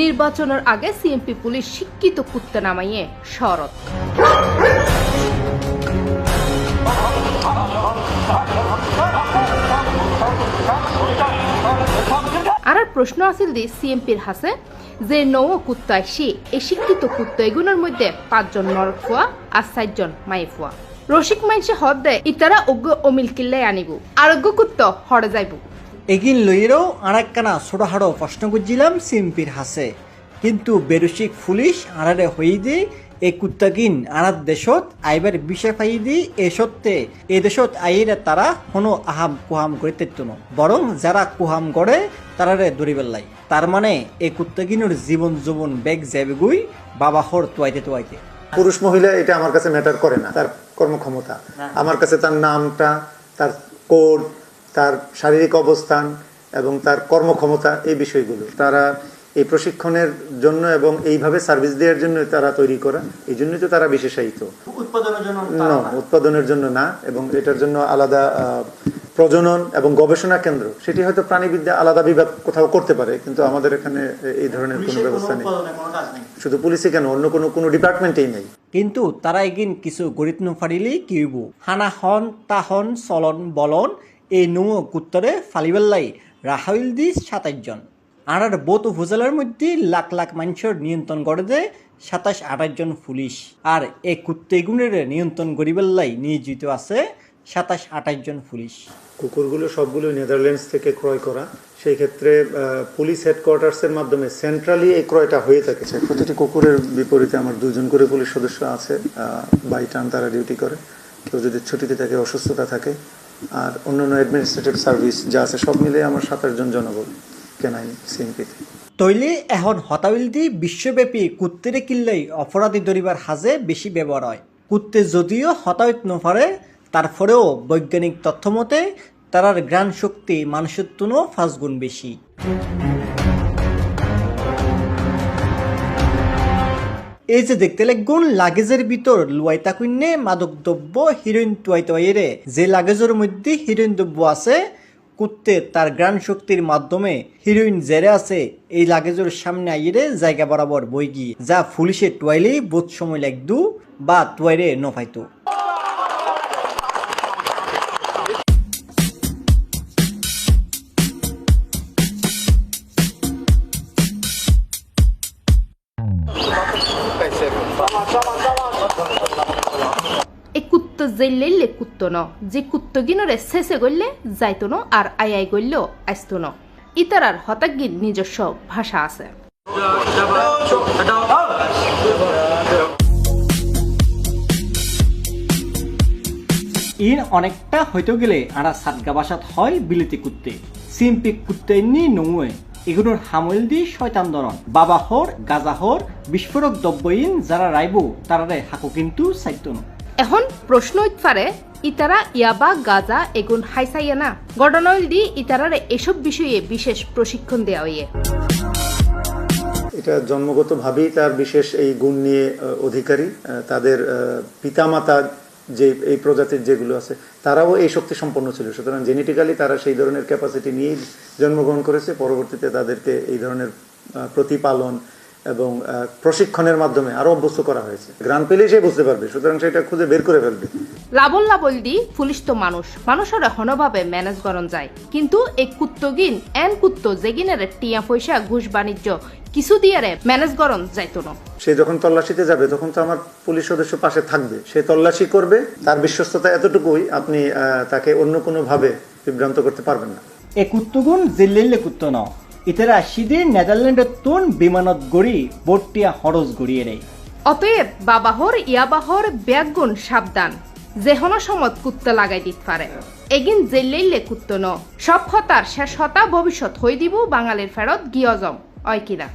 নির্বাচনের আগে CMP police শিক্ষিত কুত্তে নামাইয়ে শরৎ। আর প্রশ্ন আছিল দি সিএমপির হাসে যে নৌ কুত্তায় সে, এই শিক্ষিত কুত্তাইগুনের মধ্যে পাঁচজন নরক ফুয়া আর চারজন মায়ে ফুয়া রসিক মাইনসে হদ দেয় ইতারা অজ্ঞ অমিল কিল্লাই আনিব, আরোগ্য কুত্ত হরে যাইব। এগিন লইয়েরও আরেকখানা ছোটহাড়ো প্রশ্ন করছিলাম সিম্পির হাসে। কিন্তু বেরসিক পুলিশ আড়ারে হই দি এই কুত্তাগিন আনার দেশত আইবার বিষয় পাই দি এ সত্ত্বে এ দেশত আইরে তারা কোনো আহাম কুহাম করে তেত্তন। বরং যারা কুহাম করে তারারে দরিবেল্লাই তার মানে এই কুত্তাকিনোর জীবন যৌবন বেগ যাবে গুই বাবা হর তোয়াইতে তোয়াইতে। পুরুষ মহিলা এটা আমার কাছে ম্যাটার করে না তার কর্মক্ষমতা। আমার কাছে তার নামটা তার কোড তার শারীরিক অবস্থান এবং তার কর্মক্ষমতা এই বিষয়গুলো। তারা এই প্রশিক্ষণের জন্য এবং এইভাবে সার্ভিস দেওয়ার জন্য তারা তৈরি করা এই জন্যই তো তারা বিশেষায়িত। উৎপাদনের জন্য না? উৎপাদনের জন্য না এবং এটার জন্য আলাদা প্রজনন এবং গবেষণা কেন্দ্র। সেটি হয়তো প্রাণীবিদ্যা আলাদা বিভাগ কোথাও করতে পারে কিন্তু আমাদের এখানে এই ধরনের কোনো ব্যবস্থা নেই। শুধু পুলিশে কেন অন্য কোনো কোনো ডিপার্টমেন্টেই নেই। কিন্তু তারা এগিন কিছু গরিত নুফারিলেই কিউব হানা হন তাহন চলন বলন এই নৌ কুত্তরে ফালিবেল্লাই রাহাইল দি সাতাইশ আর আর বোত উপজেলার মধ্যে লাখ লাখ মানুষের নিয়ন্ত্রণ করে দে সাতাশ আঠাশ জন পুলিশ। আর এই কুত্তেগুণের নিয়ন্ত্রণ করিবেল্লাই নিয়োজিত আছে সাতাশ আঠাশ জন পুলিশ। কুকুরগুলো সবগুলো নেদারল্যান্ডস থেকে ক্রয় করা। সেই ক্ষেত্রে পুলিশ হেডকোয়ার্টার্সের মাধ্যমে সেন্ট্রালি এই ক্রয়টা হয়ে থাকে। প্রতিটি কুকুরের বিপরীতে আমার দুজন করে পুলিশ সদস্য আছে বাই টান তারা ডিউটি করে। কেউ যদি ছুটিতে থাকে অসুস্থতা থাকে। আর অন্যান্য অ্যাডমিনিস্ট্রেটিভ সার্ভিস যা আছে সব মিলে আমার সাতাশ জন জনবল। কেনাই সিএনপিতে তৈলে এখন হতাবিল দি বিশ্বব্যাপী কুত্তেরে কিল্লাই অপরাধী ধরিবার হাজে বেশি ব্যবহার হয়। কুত্তে যদিও হতাহত নপারে তারপরেও বৈজ্ঞানিক তথ্য মতে তারার গ্রাণ শক্তি মানুষের তুনো পাঁচ গুণ বেশি। এই যে দেখতে লাগুন লাগেজের ভিতর লুয়াইতা কুইন্নে মাদক দ্রব্য হিরোইন তুয়াই যে লাগেজের মধ্যে হিরোইন দ্রব্য আছে কুত্তে তার গ্রাণ শক্তির মাধ্যমে হিরোইন জেরে আছে এই লাগেজের সামনে আইরে জায়গা বরাবর বই গিয়ে, যা পুলিশে টুয়াইলেই বোধ সময় লাগদু বা টুয়াইরে নফাইতো। এই কুত্ত জেললে কুত্ত ন। যে কুত্ত গিনরে শেষে গড়লে যাইতো ন আর আই আই গড়লেও আসতো ন। ইতারার হতাগিন নিজস্ব ভাষা আছে। ইন অনেকটা হইতে গেলে আরা সাতগা বাসাত হয় বিলিতি কুত্তে। সিম্পি কুত্তে নি নৌয়ে। এগুলোর হামল দি শয়তান দরন গাজা হর, বিস্ফোরক দ্রব্য ইন যারা রাইবো, তারারে হাকু কিন্তু চাইতো না। এখন প্রশ্ন পারে ইতারা ইয়াবা, গাজা এগুন হাইসাইয়া না গডনইল দি ইতারারে এসব বিষয়ে বিশেষ প্রশিক্ষণ দেওয়া হইয়ে। এটা জন্মগতভাবেই তার বিশেষ এই গুণ নিয়ে অধিকারী তাদের পিতামাতা যে, এই প্রজাতির যেগুলো আছে, তারাও এই শক্তি সম্পন্ন ছিল। সুতরাং জেনেটিক্যালি তারা সেই ধরনের ক্যাপাসিটি নিয়েই জন্মগ্রহণ করেছে। পরবর্তীতে তাদেরকে এই ধরনের প্রতিপালন এবং আহ, প্রশিক্ষণের মাধ্যমে আরও অভ্যস্ত করা হয়েছে। গ্রাম পেলেই সে বুঝতে পারবে সুতরাং সেটা খুঁজে বের করে ফেলবে। লাবল লাবল দি পুলিশ তো মানুষ। মানুষের হনভাবে ম্যানেজ করন যায়। কিন্তু এই কুত্তগিন এন কুত্ত যেগিনারে টিয়া পয়সা ঘুষ বাণিজ্য কিছু দিয়ারে ম্যানেজ করন যাইতো না। সে যখন তল্লাশিতে যাবে তখন তো আমার পুলিশ সদস্য পাশে থাকবে। সে তল্লাশি করবে তার বিশ্বস্ততা এতটুকুই আপনি আহ, তাকে অন্য কোনো ভাবে বিভ্রান্ত করতে পারবেন না। এ কুত্তুগুণ জিল্লিল্লে কুত্ত ন সিদিন নেদারল্যান্ডের তুন বিমানত গড়ি বোটটিয়া হরজ গড়িয়ে রে অতএব বাবাহর ইয়াবাহর ব্যাগুন সাবধান, যেহন সমত কুত্ত লাগাই দিত পারে। এগিন জেলেইলে কুত্ত ন। সব হতার শেষ হতা ভবিষ্যৎ হই দিব বাঙালির ফেরত গিয়জম। অয় কিনা